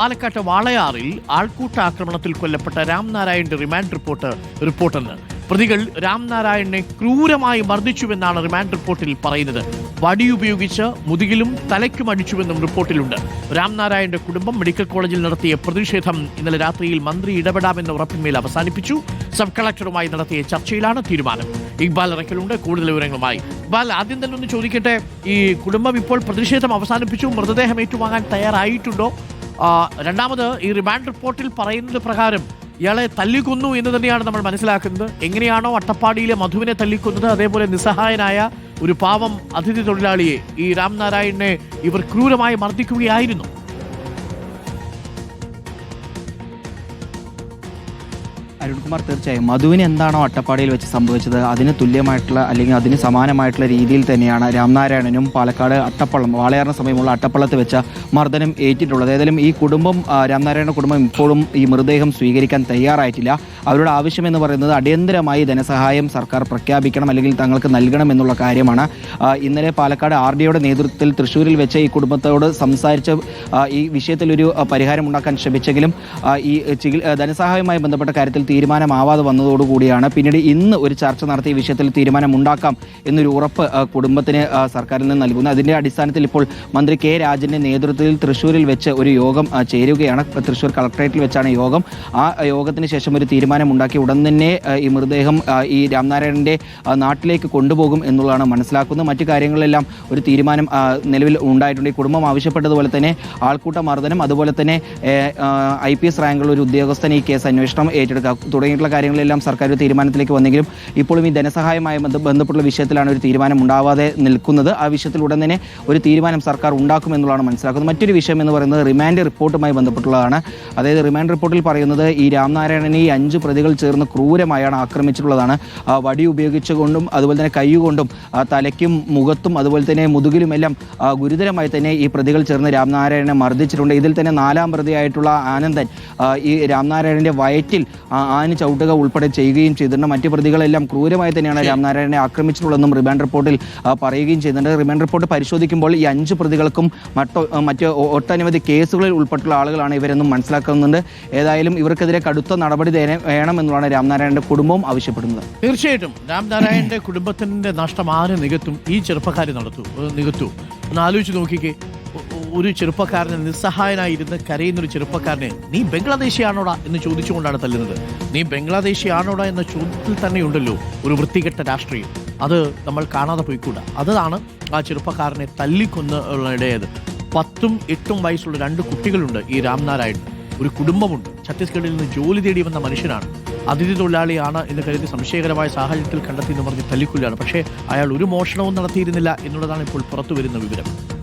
പാലക്കാട്ട് വാളയാറിൽ ആൾക്കൂട്ട ആക്രമണത്തിൽ കൊല്ലപ്പെട്ട രാംനാരായണന്റെ റിമാൻഡ് റിപ്പോർട്ട് റിപ്പോർട്ടെന്ന്. പ്രതികൾ രാംനാരായണനെ ക്രൂരമായി മർദ്ദിച്ചുവെന്നാണ് റിമാൻഡ് റിപ്പോർട്ടിൽ പറയുന്നത്. വടിയുപയോഗിച്ച് മുതുകിലും തലയ്ക്കും അടിച്ചുവെന്നും റിപ്പോർട്ടിലുണ്ട്. രാംനാരായണന്റെ കുടുംബം മെഡിക്കൽ കോളേജിൽ നടത്തിയ പ്രതിഷേധം ഇന്നലെ രാത്രിയിൽ മന്ത്രി ഇടപെടാമെന്ന ഉറപ്പിന്മേൽ അവസാനിപ്പിച്ചു. സബ് കളക്ടറുമായി നടത്തിയ ചർച്ചയിലാണ് തീരുമാനം. ഇക്ബാൽ ഇറക്കലുണ്ട് കൂടുതൽ വിവരങ്ങളുമായി. ഇക്ബാൽ ആദ്യം തന്നെ ഒന്ന് ചോദിക്കട്ടെ. ഈ കുടുംബം ഇപ്പോൾ പ്രതിഷേധം അവസാനിപ്പിച്ചു. മൃതദേഹം ഏറ്റുവാങ്ങാൻ തയ്യാറായിട്ടുണ്ടോ? രണ്ടാമത് ഈ റിമാൻഡ് റിപ്പോർട്ടിൽ പറയുന്നത് പ്രകാരം ഇയാളെ തല്ലിക്കൊന്നു എന്ന് തന്നെയാണ് നമ്മൾ മനസ്സിലാക്കുന്നത്. എങ്ങനെയാണോ അട്ടപ്പാടിയിലെ മധുവിനെ തല്ലിക്കൊന്നത് അതേപോലെ നിസ്സഹായനായ ഒരു പാവം അതിഥി തൊഴിലാളിയെ ഈ രാംനാരായണനെ ഇവർ ക്രൂരമായി മർദ്ദിക്കുകയായിരുന്നു. അരുൺകുമാർ തീർച്ചയായും മധുവിന് എന്താണോ അട്ടപ്പാടിയിൽ വെച്ച് സംഭവിച്ചത് അതിന് തുല്യമായിട്ടുള്ള അല്ലെങ്കിൽ അതിന് സമാനമായിട്ടുള്ള രീതിയിൽ തന്നെയാണ് രാംനാരായണനും പാലക്കാട് അട്ടപ്പള്ളം വാളയാറിന് സമയമുള്ള അട്ടപ്പള്ളത്ത് വെച്ച മർദ്ദനം ഏറ്റിട്ടുള്ളത്. ഏതായാലും ഈ കുടുംബം രാംനാരായണ കുടുംബം ഇപ്പോഴും ഈ മൃതദേഹം സ്വീകരിക്കാൻ തയ്യാറായിട്ടില്ല. അവരുടെ ആവശ്യം എന്ന് പറയുന്നത് അടിയന്തരമായി ധനസഹായം സർക്കാർ പ്രഖ്യാപിക്കണം അല്ലെങ്കിൽ തങ്ങൾക്ക് നൽകണം എന്നുള്ള കാര്യമാണ്. ഇന്നലെ പാലക്കാട് ആർ ഡിയുടെ നേതൃത്വത്തിൽ തൃശ്ശൂരിൽ വെച്ച് ഈ കുടുംബത്തോട് സംസാരിച്ച് ഈ വിഷയത്തിൽ ഒരു പരിഹാരം ഉണ്ടാക്കാൻ ശ്രമിച്ചെങ്കിലും ഈ ധനസഹായവുമായി ബന്ധപ്പെട്ട കാര്യത്തിൽ തീരുമാനമാവാതെ വന്നതോടുകൂടിയാണ് പിന്നീട് ഇന്ന് ഒരു ചർച്ച നടത്തിയ വിഷയത്തിൽ തീരുമാനമുണ്ടാക്കാം എന്നൊരു ഉറപ്പ് കുടുംബത്തിന് സർക്കാരിൽ നിന്ന് നൽകുന്നു അതിന്റെ അടിസ്ഥാനത്തിൽ ഇപ്പോൾ മന്ത്രി കെ രാജന്റെ നേതൃത്വത്തിൽ തൃശ്ശൂരിൽ വെച്ച് ഒരു യോഗം ചേരുകയാണ്. തൃശ്ശൂർ കളക്ടറേറ്റിൽ വെച്ചാണ് യോഗം. ആ യോഗത്തിന് ശേഷം ഒരു തീരുമാനമുണ്ടാക്കി ഉടൻ തന്നെ ഈ മൃതദേഹം ഈ രാംനാരായണന്റെ നാട്ടിലേക്ക് കൊണ്ടുപോകും എന്നുള്ളതാണ് മനസ്സിലാക്കുന്നത്. മറ്റു കാര്യങ്ങളിലെല്ലാം ഒരു തീരുമാനം നിലവിൽ ഉണ്ടായിട്ടുണ്ട്. ഈ കുടുംബം ആവശ്യപ്പെട്ടതുപോലെ തന്നെ ആൾക്കൂട്ട മർദ്ദനം അതുപോലെ തന്നെ ഐ പി എസ് റാങ്കുള്ള ഒരു ഉദ്യോഗസ്ഥൻ ഈ കേസ് അന്വേഷണം ഏറ്റെടുക്കുക തുടങ്ങിയിട്ടുള്ള കാര്യങ്ങളെല്ലാം സർക്കാർ ഒരു തീരുമാനത്തിലേക്ക് വന്നെങ്കിലും ഇപ്പോഴും ഈ ധനസഹായമായി ബന്ധ- ബന്ധപ്പെട്ടുള്ള വിഷയത്തിലാണ് ഒരു തീരുമാനം ഉണ്ടാവാതെ നിൽക്കുന്നത്. ആ വിഷയത്തിൽ ഉടൻ തന്നെ ഒരു തീരുമാനം സർക്കാർ ഉണ്ടാക്കുമെന്നുള്ളതാണ് മനസ്സിലാക്കുന്നത്. മറ്റൊരു വിഷയം എന്ന് പറയുന്നത് റിമാൻഡ് റിപ്പോർട്ടുമായി ബന്ധപ്പെട്ടുള്ളതാണ്. അതായത് റിമാൻഡ് റിപ്പോർട്ടിൽ പറയുന്നത് ഈ രാംനാരായണനെ ഈ അഞ്ച് പ്രതികൾ ചേർന്ന് ക്രൂരമായാണ് ആക്രമിച്ചിട്ടുള്ളതാണ്. വടി ഉപയോഗിച്ചുകൊണ്ടും അതുപോലെ തന്നെ കൈകൊണ്ടും തലയ്ക്കും മുഖത്തും അതുപോലെ തന്നെ മുതുകിലുമെല്ലാം ഗുരുതരമായി തന്നെ ഈ പ്രതികൾ ചേർന്ന് രാംനാരായണനെ മർദ്ദിച്ചിട്ടുണ്ട്. ഇതിൽ തന്നെ നാലാം പ്രതിയായിട്ടുള്ള ആനന്ദൻ ഈ രാംനാരായണന്റെ വയറ്റിൽ ആന ചവിട്ടുക ഉൾപ്പെടെ ചെയ്യുകയും ചെയ്തിട്ടുണ്ട്. മറ്റ് പ്രതികളെല്ലാം ക്രൂരമായി തന്നെയാണ് രാംനാരായണനെ ആക്രമിച്ചിട്ടുള്ളതെന്നും റിമാൻഡ് റിപ്പോർട്ടിൽ പറയുകയും ചെയ്യുന്നുണ്ട്. റിമാൻഡ് റിപ്പോർട്ട് പരിശോധിക്കുമ്പോൾ ഈ അഞ്ച് പ്രതികൾക്കും മറ്റോ മറ്റ് ഒട്ടനവധി കേസുകളിൽ ഉൾപ്പെട്ടുള്ള ആളുകളാണ് ഇവരെന്നും മനസ്സിലാക്കുന്നുണ്ട്. ഏതായാലും ഇവർക്കെതിരെ കടുത്ത നടപടി വേണമെന്നുള്ളതാണ് രാംനാരായണന്റെ കുടുംബവും ആവശ്യപ്പെടുന്നത്. തീർച്ചയായിട്ടും രാംനാരായണന്റെ കുടുംബത്തിന്റെ നഷ്ടം ആര് നികത്തും? ഈ ചെറുപ്പക്കാർ നടത്തൂ. നികത്തൂ. ഒന്ന് ആലോചിച്ച് നോക്കിക്കേ. ഒരു ചെറുപ്പക്കാരനെ നിസ്സഹായനായിരുന്ന് കരയുന്ന ഒരു ചെറുപ്പക്കാരനെ നീ ബംഗ്ലാദേശിയാണോടാ? എന്ന് ചോദിച്ചുകൊണ്ടാണ് തല്ലുന്നത്. നീ ബംഗ്ലാദേശിയാണോടാ? എന്ന ചോദ്യത്തിൽ തന്നെയുണ്ടല്ലോ ഒരു വൃത്തികെട്ട രാഷ്ട്രീയം. അത് നമ്മൾ കാണാതെ പോയിക്കൂടാ. അതാണ് ആ ചെറുപ്പക്കാരനെ തല്ലിക്കൊന്ന് തല്ലിക്കൊന്നുള്ളത് പത്തും എട്ടും വയസ്സുള്ള രണ്ട് കുട്ടികളുണ്ട് ഈ രാംനാരായൺ. ഒരു കുടുംബമുണ്ട്. ഛത്തീസ്ഗഡിൽ നിന്ന് ജോലി തേടി വന്ന മനുഷ്യനാണ്. അതിഥി തൊഴിലാളിയാണ് എന്ന് കരുതി സംശയകരമായ സാഹചര്യത്തിൽ കണ്ടെത്തി എന്ന് പറഞ്ഞ് തല്ലിക്കൊല്ലുകയാണ്. പക്ഷേ അയാൾ ഒരു മോഷണവും നടത്തിയിരുന്നില്ല എന്നുള്ളതാണ് ഇപ്പോൾ പുറത്തു വരുന്ന വിവരം.